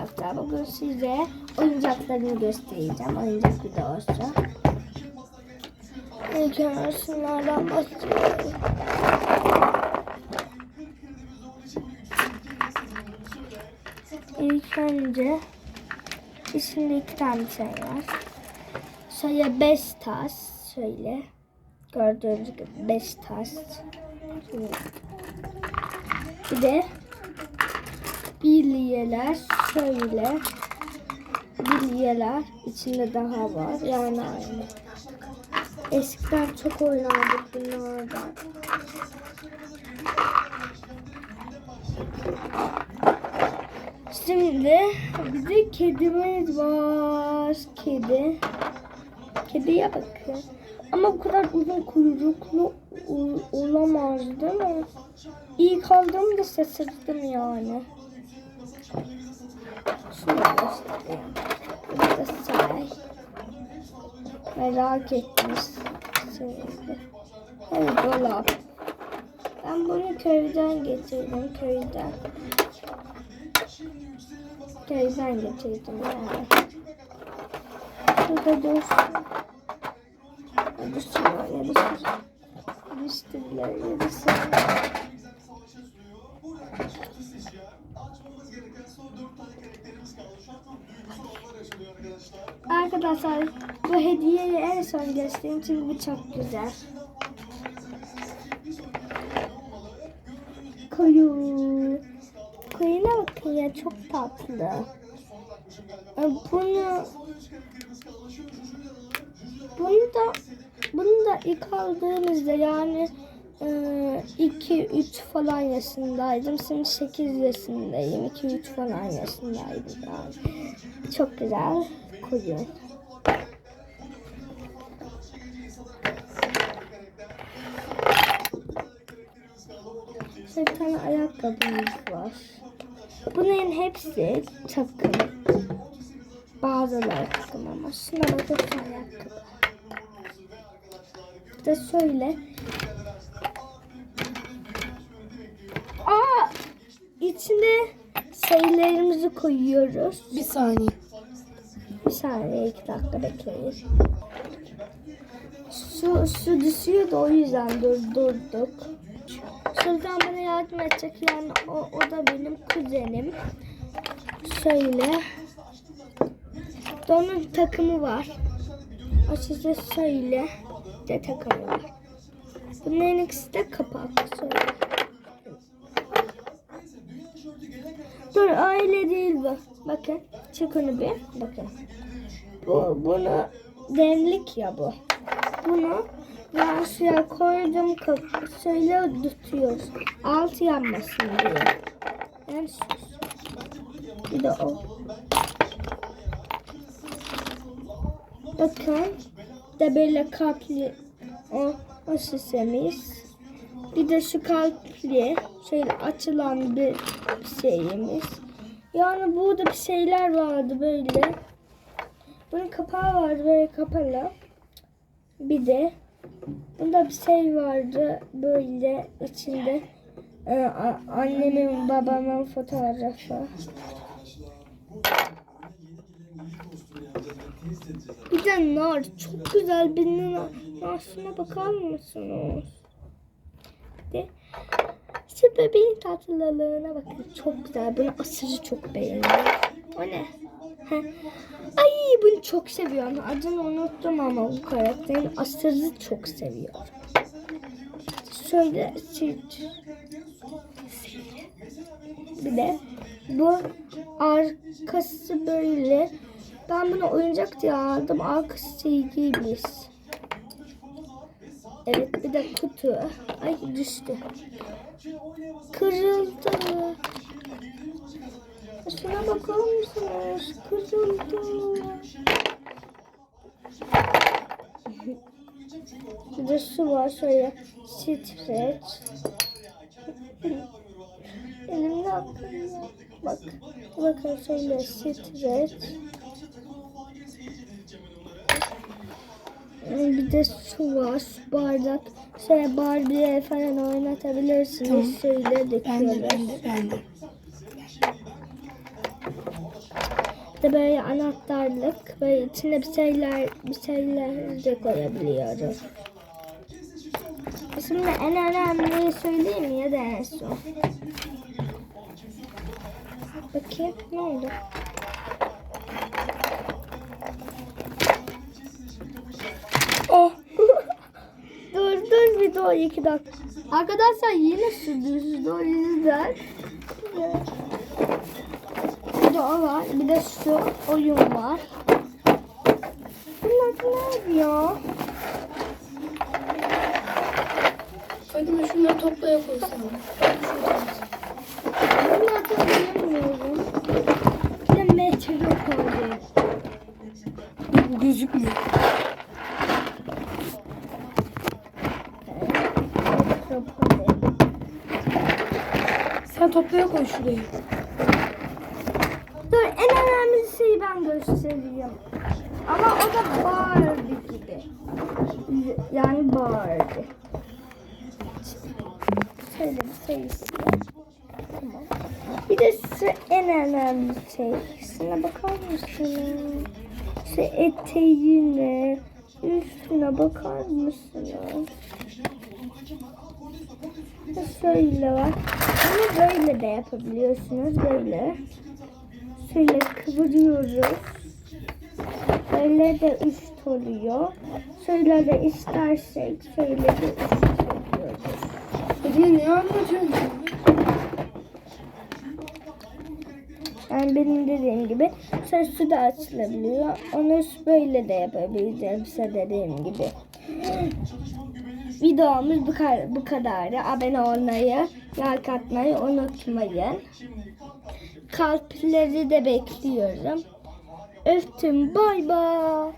arkadaşlar bugün size oyuncaklarını göstereceğim. Oyuncak videosu. İlk önce şunlardan başlayalım. İlk önce içinde iki tane şey var. Şöyle beş tas. Şöyle. Gördüğünüz gibi beş tas. Bir de bilyeler şöyle bilyeler içinde daha var yani aynı. Eskiden çok oynardık bunlardan. Şimdi bir de kedimiz var. Kedi. Kediye bakın. Ama bu kadar uzun kuyruklu ol- olamaz değil mi? İlk aldığımda şaşırdım yani. Şunu göstereyim. Burada say. Merak etmiş. Şimdi. Evet dolap. Ben bunu köyden getirdim. Köyden. Köyden getirdim yani. Burada dursun. Yarısı var, yarısı var. Yarıştırlar, yarısı var. Arkadaşlar bu hediyeyi en son göstereyim çünkü bu çok güzel. Koyu. Koyuna bakın ya çok tatlı. E, Bunu bunu da bunu da ilk aldığımızda yani 2-3 falan yaşındaydım. Şimdi 8 yaşındayım. 2-3 falan yaşındaydım yani. Çok güzel koyu. Bir tane ayakkabımız var. Bunların hepsi takım. Bazıları takım ama şuna bakın ayakkabı. Bir de şöyle. Aa! içine şeylerimizi koyuyoruz. Bir saniye. Bir saniye iki dakika bekleyin. Su, su düşüyor da o yüzden dur, durduk. Sultan bana yardım edecek yani o, o da benim kuzenim. Şöyle. Onun takımı var. O size şöyle de takımı var. Bunların ikisi de kapak. Şöyle. Öyle değil bu. Bakın. Çık onu bir. Bakın. Bu, bunu demlik ya bu. Bunu ben suya koydum. Şöyle tutuyoruz. Altı yanmasın diye. Ben sus. Bir de o. Bakın. De böyle kalpli o, o şişemiz. Bir de şu kalpli şöyle açılan bir şeyimiz. Yani burada bir şeyler vardı böyle. Bunun kapağı vardı böyle kapalı. Bir de bunda bir şey vardı böyle içinde e, a- annemin babamın fotoğrafı. Bir de nar çok güzel bir nar. Narşına bakar mısınız? Şu bebeğin tatlılığına bakın. Çok güzel. Bunu aşırı çok beğendim. O ne? Ay bunu çok seviyorum. Adını unuttum ama bu karakterin aşırı çok seviyorum. Şöyle. Bir de bu arkası böyle. Ben bunu oyuncak diye aldım. Arkası ilgiymiş. Evet bir de kutu. Ay düştü. Kırıldı. Şuna bakar mısınız? Kırıldı. De su var şöyle streç. Elimde akıyor. Bak. Bakın şöyle streç. Bir de su var, su bardak. Şöyle Barbie'ye falan oynatabilirsiniz. Ben de döküyoruz. ben de ben de. İşte böyle anahtarlık ve içine bir şeyler bir şeyler de koyabiliyoruz. Şimdi en önemliyi söyleyeyim ya da en son? Bakayım ne oldu? Dur iki dakika. Arkadaşlar yine düştü o yüzden. Bir de o var. Bir de şu oyun var. Bunlar ne yapıyor? Fatima şunları toplaya koysana. Bunlardan bilmiyorum. Bir de metro koydum. Bu gözükmüyor. Metro koydum. Sen toplaya koy şurayı. Dur en önemli şeyi ben göstereyim. Ama o da Barbie gibi. Yani Barbie. Şöyle bir şey istiyor. Tamam. Bir de şu en önemli şey. Şuna bakar mısınız? Şu eteğine, üstüne bakar mısınız? Şöyle var. Bunu böyle de yapabiliyorsunuz. Böyle. Şöyle kıvırıyoruz. Böyle de üst oluyor. Şöyle de istersek şöyle de üst oluyoruz. Fatima ne anlatıyorsun? Yani benim dediğim gibi sesi de açılabiliyor. Onu böyle de yapabileceğim size dediğim gibi. Videomuz bu kadar. Bu kadardı. Abone olmayı, like atmayı unutmayın. Kalpleri de bekliyorum. Öptüm. Bay bay.